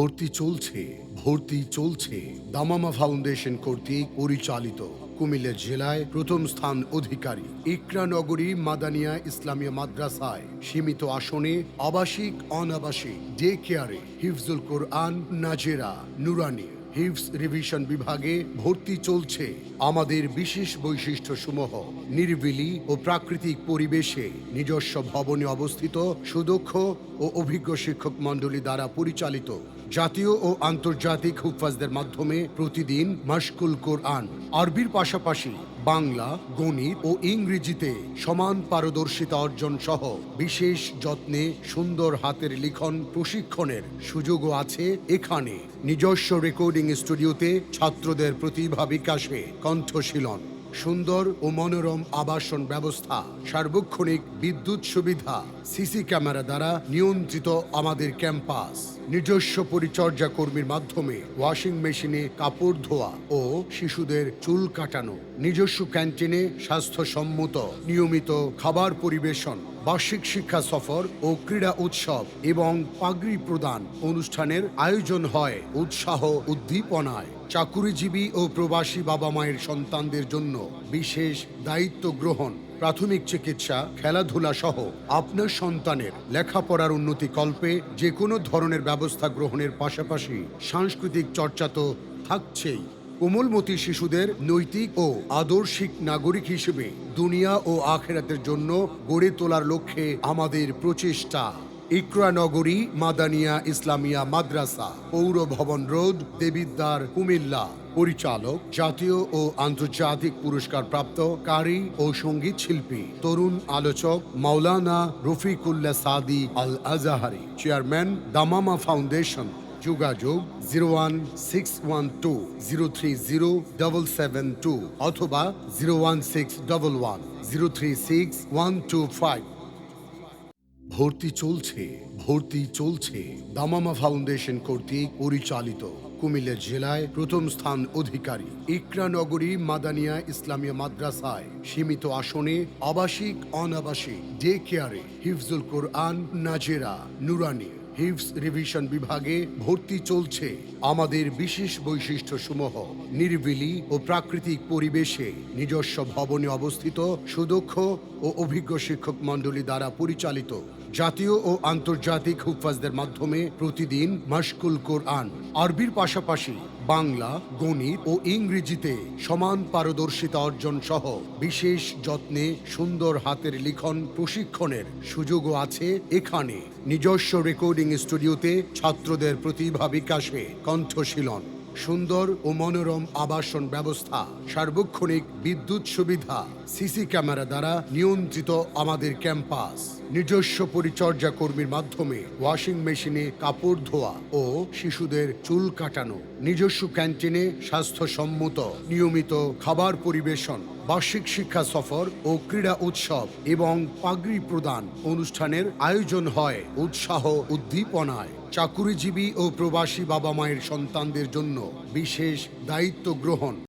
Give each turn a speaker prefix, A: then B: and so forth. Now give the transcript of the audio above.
A: ভর্তি চলছে ভর্তি চলছে। দামামা ফাউন্ডেশন কর্তৃক পরিচালিত কুমিল্লা জেলায় প্রথম স্থান অধিকারী ইকরা নগরী মাদানিয়া ইসলামিয়া মাদ্রাসায় সীমিত আসনে আবাসিক, অনাবাসিক ডে কেয়ারে হিফজুল কোরআন, নাজেরা, নুরানি হিফস রিভিশন বিভাগে ভর্তি চলছে। আমাদের বিশেষ বৈশিষ্ট্য সমূহ নির্বিলি ও প্রাকৃতিক পরিবেশে নিজস্ব ভবনে অবস্থিত সুদক্ষ ও অভিজ্ঞ শিক্ষক মণ্ডলী দ্বারা পরিচালিত জাতীয় ও আন্তর্জাতিক হুফাজদের মাধ্যমে প্রতিদিন মাশকুল কোরআন। আরবির পাশাপাশি বাংলা, গণিত ও ইংরেজিতে সমান পারদর্শিতা অর্জন সহ বিশেষ যত্নে সুন্দর হাতের লিখন প্রশিক্ষণের সুযোগও আছে এখানে। নিজস্ব রেকর্ডিং স্টুডিওতে ছাত্রদের প্রতিভা বিকাশে কণ্ঠশীলন। সুন্দর ও মনোরম আবাসন ব্যবস্থা, সার্বক্ষণিক বিদ্যুৎ সুবিধা, সিসি ক্যামেরা দ্বারা নিয়ন্ত্রিত আমাদের ক্যাম্পাস, নিজস্ব পরিচর্যা কর্মীর মাধ্যমে ওয়াশিং মেশিনে কাপড় ধোয়া ও শিশুদের চুল কাটানো, নিজস্ব ক্যান্টিনে স্বাস্থ্যসম্মত, নিয়মিত খাবার পরিবেশন বার্ষিক শিক্ষা সফর ও ক্রীড়া উৎসব এবং পাগড়ি প্রদান অনুষ্ঠানের আয়োজন হয় উৎসাহ উদ্দীপনায়। চাকুরিজীবী ও প্রবাসী বাবা মায়ের সন্তানদের জন্য বিশেষ দায়িত্ব গ্রহণ, প্রাথমিক চিকিৎসা, খেলাধুলা সহ আপনার সন্তানের লেখাপড়ার উন্নতি কল্পে যে কোনো ধরনের ব্যবস্থা গ্রহণের পাশাপাশি সাংস্কৃতিক চর্চা তো থাকছেই। কোমলমতি শিশুদের নৈতিক ও আদর্শিক নাগরিক হিসেবে দুনিয়া ও আখেরাতের জন্য গড়ে তোলার লক্ষ্যে আমাদের প্রচেষ্টা। ইকরা নগরী মাদানিয়া ইসলামিয়া মাদ্রাসা, পৌর ভবন রোড, দেবিদ্বার, কুমিল্লা। পরিচালক, জাতীয় ও আন্তর্জাতিক পুরস্কার প্রাপ্ত কারি ও সংগীত শিল্পী, তরুণ আলোচক মাওলানা রফিকুল্লাহ সাদি আল আজাহারি চেয়ারম্যান দামামা ফাউন্ডেশন। যোগাযোগ zero one six one two zero three zero double seven two অথবা zero one six double one zero three six one two five. ভর্তি চলছে ভর্তি চলছে। দামামা ফাউন্ডেশন কর্তৃক পরিচালিত কুমিল্লা জেলায় প্রথম স্থান অধিকারী ইকরা নগরী মাদানিয়া ইসলামিয়া মাদ্রাসায় সীমিত আসনে আবাসিক, অনাবাসিক ডে কেয়ারে হিফজুল কোরআন, নাজেরা, নুরানি। হিফস রিভিশন বিভাগে ভর্তি চলছে আমাদের বিশেষ বৈশিষ্ট্য সমূহ নির্বিলি ও প্রাকৃতিক পরিবেশে নিজস্ব ভবনে অবস্থিত সুদক্ষ ও অভিজ্ঞ শিক্ষক মণ্ডলী দ্বারা পরিচালিত জাতীয় ও আন্তর্জাতিক হুফাজদের মাধ্যমে প্রতিদিন মাশকুল কোরআন। আরবির পাশাপাশি বাংলা, গণিত ও ইংরেজিতে সমান পারদর্শিতা অর্জন সহ বিশেষ যত্নে সুন্দর হাতের লিখন প্রশিক্ষণের সুযোগও আছে এখানে। নিজস্ব রেকর্ডিং স্টুডিওতে ছাত্রদের প্রতিভা বিকাশে কণ্ঠশীলন, সুন্দর ও মনোরম আবাসন ব্যবস্থা, সার্বক্ষণিক বিদ্যুৎ সুবিধা সিসি ক্যামেরা দ্বারা নিয়ন্ত্রিত আমাদের ক্যাম্পাস। নিজস্ব পরিচর্যা কর্মীর মাধ্যমে ওয়াশিং মেশিনে কাপড় ধোয়া ও শিশুদের চুল কাটানো, নিজস্ব ক্যান্টিনে স্বাস্থ্যসম্মত, নিয়মিত খাবার পরিবেশন, বার্ষিক শিক্ষা সফর ও ক্রীড়া উৎসব এবং পাগড়ি প্রদান অনুষ্ঠানের আয়োজন হয় উৎসাহ উদ্দীপনায়। চাকুরিজীবী ও প্রবাসী বাবা মায়ের সন্তানদের জন্য বিশেষ দায়িত্ব গ্রহণ।